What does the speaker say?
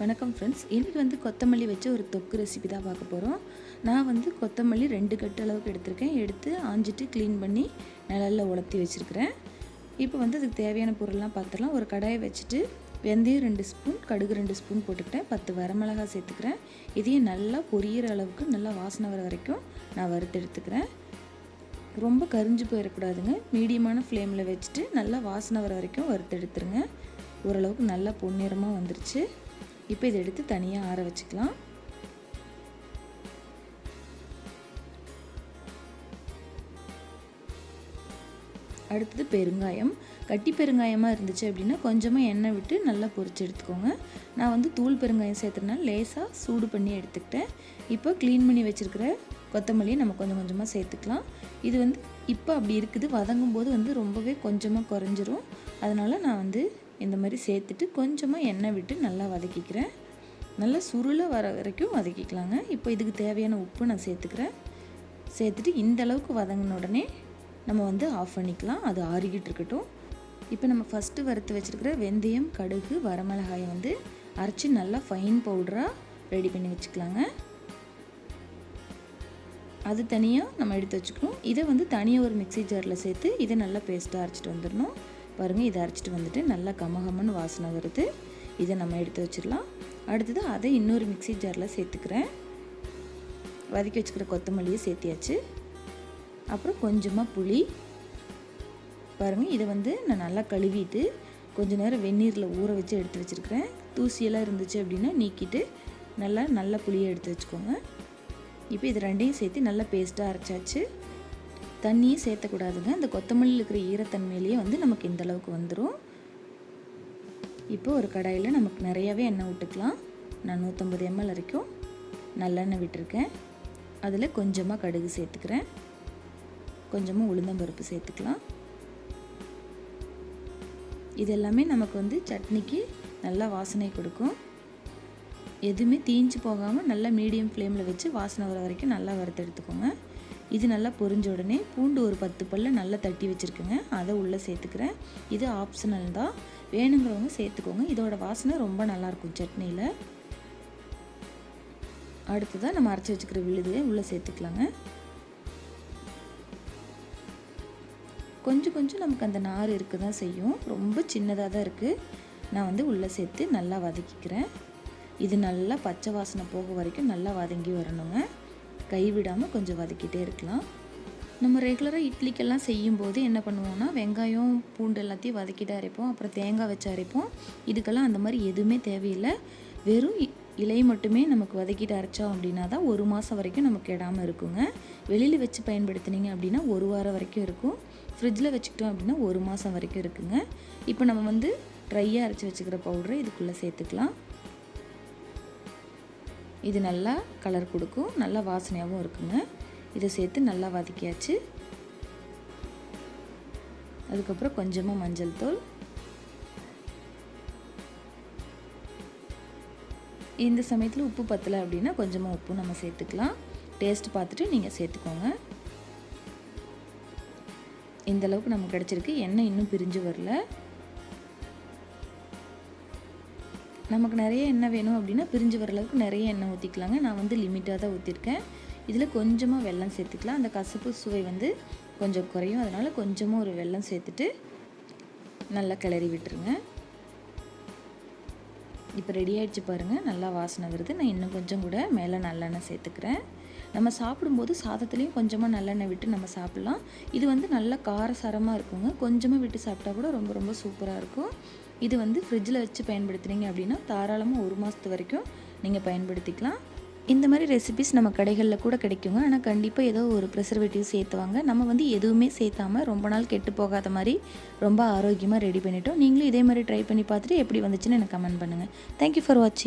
வணக்கம் ஃப்ரெண்ட்ஸ் இன்றைக்கி வந்து கொத்தமல்லி வச்சு ஒரு தொக்கு ரெசிபி தான் பார்க்க போகிறோம் நான் வந்து கொத்தமல்லி ரெண்டு கட்டு அளவுக்கு எடுத்திருக்கேன். எடுத்து ஆஞ்சிட்டு க்ளீன் பண்ணி நிழலில் உலர்த்தி வச்சுருக்கிறேன். இப்போ வந்து அதுக்கு தேவையான பொருள்லாம் பார்த்துடலாம் ஒரு கடாயை வச்சுட்டு வெந்தயம் ரெண்டு ஸ்பூன் கடுகு ரெண்டு ஸ்பூன் போட்டுக்கிட்டேன். பத்து வரமிளகா சேர்த்துக்கிறேன். இதையும் நல்லா பொரியிற அளவுக்கு நல்லா வாசனை வர வரைக்கும் நான் வறுத்து எடுத்துக்கிறேன். ரொம்ப கரிஞ்சு போயிடக்கூடாதுங்க மீடியமான ஃப்ளேமில் வச்சுட்டு நல்லா வாசனை வர வரைக்கும் வறுத்து எடுத்துருங்க. ஓரளவுக்கு நல்லா பொன்னிறமாக வந்துருச்சு. இப்போ இதை எடுத்து தனியாக ஆற வச்சுக்கலாம். அடுத்தது பெருங்காயம். கட்டி பெருங்காயமாக இருந்துச்சு அப்படின்னா கொஞ்சமாக எண்ணெய் விட்டு நல்லா பொரிச்சு எடுத்துக்கோங்க. நான் வந்து தூள் பெருங்காயம் சேர்த்துறதுனால லேசாக சூடு பண்ணி எடுத்துக்கிட்டேன். இப்போ க்ளீன் பண்ணி வச்சுருக்கிற கொத்தமல்லியை நம்ம கொஞ்சம் கொஞ்சமாக சேர்த்துக்கலாம். இது வந்து இப்போ அப்படி இருக்குது. வதங்கும் போது வந்து ரொம்பவே கொஞ்சமாக குறைஞ்சிரும். அதனால் நான் வந்து இந்த மாதிரி சேர்த்துட்டு கொஞ்சமாக எண்ணெய் விட்டு நல்லா வதக்கிக்கிறேன். நல்லா சுருளை வர வரைக்கும் வதக்கிக்கலாங்க. இப்போ இதுக்கு தேவையான உப்பு நான் சேர்த்துக்கிறேன். சேர்த்துட்டு இந்த அளவுக்கு வதங்கின உடனே நம்ம வந்து ஆஃப் பண்ணிக்கலாம். அது ஆறிக்கிட்டு இருக்கட்டும். இப்போ நம்ம ஃபஸ்ட்டு வறுத்து வச்சுருக்கிற வெந்தயம் கடுகு வரமிளகாயை வந்து அரைச்சி நல்லா ஃபைன் பவுடராக ரெடி பண்ணி வச்சுக்கலாங்க. அது தனியாக நம்ம எடுத்து வச்சுக்கணும். இதை வந்து தனியாக ஒரு மிக்சி ஜாரில் சேர்த்து இதை நல்லா பேஸ்ட்டாக அரைச்சிட்டு வந்துடணும். பாருங்கள் இதை அரைச்சிட்டு வந்துட்டு நல்லா கமகமன்னு வாசனை வருது. இதை நம்ம எடுத்து வச்சிடலாம். அடுத்தது அதை இன்னொரு மிக்சி ஜாரில் சேர்த்துக்கிறேன். வதக்கி வச்சுக்கிற கொத்தமல்லியை சேர்த்தியாச்சு. அப்புறம் கொஞ்சமாக புளி. பாருங்கள் இதை வந்து நான் நல்லா கழுவிட்டு கொஞ்ச நேரம் வெந்நீரில் ஊற வச்சு எடுத்து வச்சுருக்கிறேன். தூசியெல்லாம் இருந்துச்சு அப்படின்னா நீக்கிட்டு நல்லா நல்ல புளியை எடுத்து வச்சுக்கோங்க. இப்போ இது ரெண்டையும் சேர்த்து நல்லா பேஸ்ட்டாக அரைச்சாச்சு. தண்ணியும் சேர்த்தக்கூடாதுங்க. இந்த கொத்தமல்லியில் இருக்கிற ஈரத்தன்மையிலேயே வந்து நமக்கு இந்த அளவுக்கு வந்துடும் இப்போ ஒரு கடாயில் நமக்கு நிறையாவே எண்ணெய் விட்டுக்கலாம் நான் நூற்றம்பது எம்எல் வரைக்கும் நல்லெண்ணெய் விட்டுருக்கேன். அதில் கொஞ்சமாக கடுகு சேர்த்துக்கிறேன். கொஞ்சமாக உளுந்தம்பருப்பு சேர்த்துக்கலாம். இது எல்லாமே நமக்கு வந்து சட்னிக்கு நல்லா வாசனை கொடுக்கும். எதுவுமே தீஞ்சு போகாமல் நல்லா மீடியம் ஃப்ளேமில் வச்சு வாசனை வர வரைக்கும் நல்லா வறுத்து எடுத்துக்கோங்க. இது நல்லா பொரிஞ்ச உடனே பூண்டு ஒரு பத்து பல்ல நல்லா தட்டி வச்சுருக்குங்க. அதை உள்ளே சேர்த்துக்கிறேன். இது ஆப்ஷனல் தான். வேணுங்கிறவங்க சேர்த்துக்கோங்க. இதோட வாசனை ரொம்ப நல்லாயிருக்கும் சட்னியில். அடுத்ததாக நம்ம அரைச்சி வச்சுக்கிற விழுதையை உள்ளே சேர்த்துக்கலாங்க. கொஞ்சம் கொஞ்சம் நமக்கு அந்த நார் இருக்க தான் செய்யும். ரொம்ப சின்னதாக தான் இருக்குது நான் வந்து உள்ளே சேர்த்து நல்லா வதக்கிக்கிறேன். இது நல்லா பச்சை வாசனை போக வரைக்கும் நல்லா வதங்கி வரணுங்க. கைவிடாமல் கொஞ்சம் வதக்கிட்டே இருக்கலாம். நம்ம ரெகுலராக இட்லிக்கெல்லாம் செய்யும்போது என்ன பண்ணுவோம்னா வெங்காயம் பூண்டு எல்லாத்தையும் வதக்கிட்டு அரைப்போம். அப்புறம் தேங்காய் வச்சு அரைப்போம். இதுக்கெல்லாம் அந்த மாதிரி எதுவுமே தேவையில்லை. வெறும் இலை மட்டுமே நமக்கு வதக்கிட்டு அரைச்சோம் அப்படின்னா தான் ஒரு மாதம் வரைக்கும் நமக்கு கெடாமல் இருக்குங்க. வெளியில் வச்சு பயன்படுத்தினீங்க அப்படின்னா ஒரு வாரம் வரைக்கும் இருக்கும். ஃப்ரிட்ஜில் வச்சுக்கிட்டோம் அப்படின்னா ஒரு மாதம் வரைக்கும் இருக்குங்க. இப்போ நம்ம வந்து ட்ரையாக அரைச்சி வச்சுக்கிற பவுடரை இதுக்குள்ளே சேர்த்துக்கலாம். இது நல்லா கலர் கொடுக்கும். நல்லா வாசனையாகவும் இருக்குங்க. இதை சேர்த்து நல்லா வதக்கியாச்சு. அதுக்கப்புறம் கொஞ்சமாக மஞ்சள் தூள். இந்த சமயத்தில் உப்பு பத்தலை அப்படின்னா கொஞ்சமாக உப்பு நம்ம சேர்த்துக்கலாம். டேஸ்ட் பார்த்துட்டு நீங்கள் சேர்த்துக்கோங்க. இந்தளவுக்கு நமக்கு கிடச்சிருக்கு. எண்ணெய் இன்னும் பிரிஞ்சு வரல. நமக்கு நிறைய எண்ணெய் வேணும் அப்படின்னா பிரிஞ்சு வர அளவுக்கு நிறைய எண்ணெய் ஊற்றிக்கலாங்க நான் வந்து லிமிட்டாக தான் ஊற்றிருக்கேன் இதில் கொஞ்சமாக வெல்லம் சேர்த்துக்கலாம். அந்த கசப்பு சுவை வந்து கொஞ்சம் குறையும். அதனால் கொஞ்சமாக ஒரு வெல்லம் சேர்த்துட்டு நல்லா கிளறி விட்டுருங்க. இப்போ ரெடி ஆகிடுச்சு பாருங்கள் நல்லா வாசனை வருது. நான் இன்னும் கொஞ்சம் கூட மேலே நல்லெண்ணெய் சேர்த்துக்கிறேன். நம்ம சாப்பிடும்போது சாதத்துலேயும் கொஞ்சமாக நல்லெண்ணெய் விட்டு நம்ம சாப்பிட்லாம். இது வந்து நல்லா காரசாரமாக இருக்குங்க. கொஞ்சமாக விட்டு சாப்பிட்டா கூட ரொம்ப ரொம்ப சூப்பராக இருக்கும். இது வந்து ஃப்ரிட்ஜில் வச்சு பயன்படுத்துனீங்க அப்படின்னா தாராளமாக ஒரு மாதத்து வரைக்கும் நீங்கள் பயன்படுத்திக்கலாம். இந்த மாதிரி ரெசிபிஸ் நம்ம கடைகளில் கூட கிடைக்குங்க. ஆனால் கண்டிப்பாக ஏதோ ஒரு ப்ரிசர்வேட்டிவ் சேர்த்துவாங்க நம்ம வந்து எதுவுமே சேர்த்தாமல் ரொம்ப நாள் கெட்டு போகாத மாதிரி ரொம்ப ஆரோக்கியமாக ரெடி பண்ணிட்டோம். நீங்களும் இதே மாதிரி ட்ரை பண்ணி பார்த்துட்டு எப்படி வந்துச்சுன்னு எனக்கு கமெண்ட் பண்ணுங்கள் தேங்க்யூ ஃபார் வாட்சிங்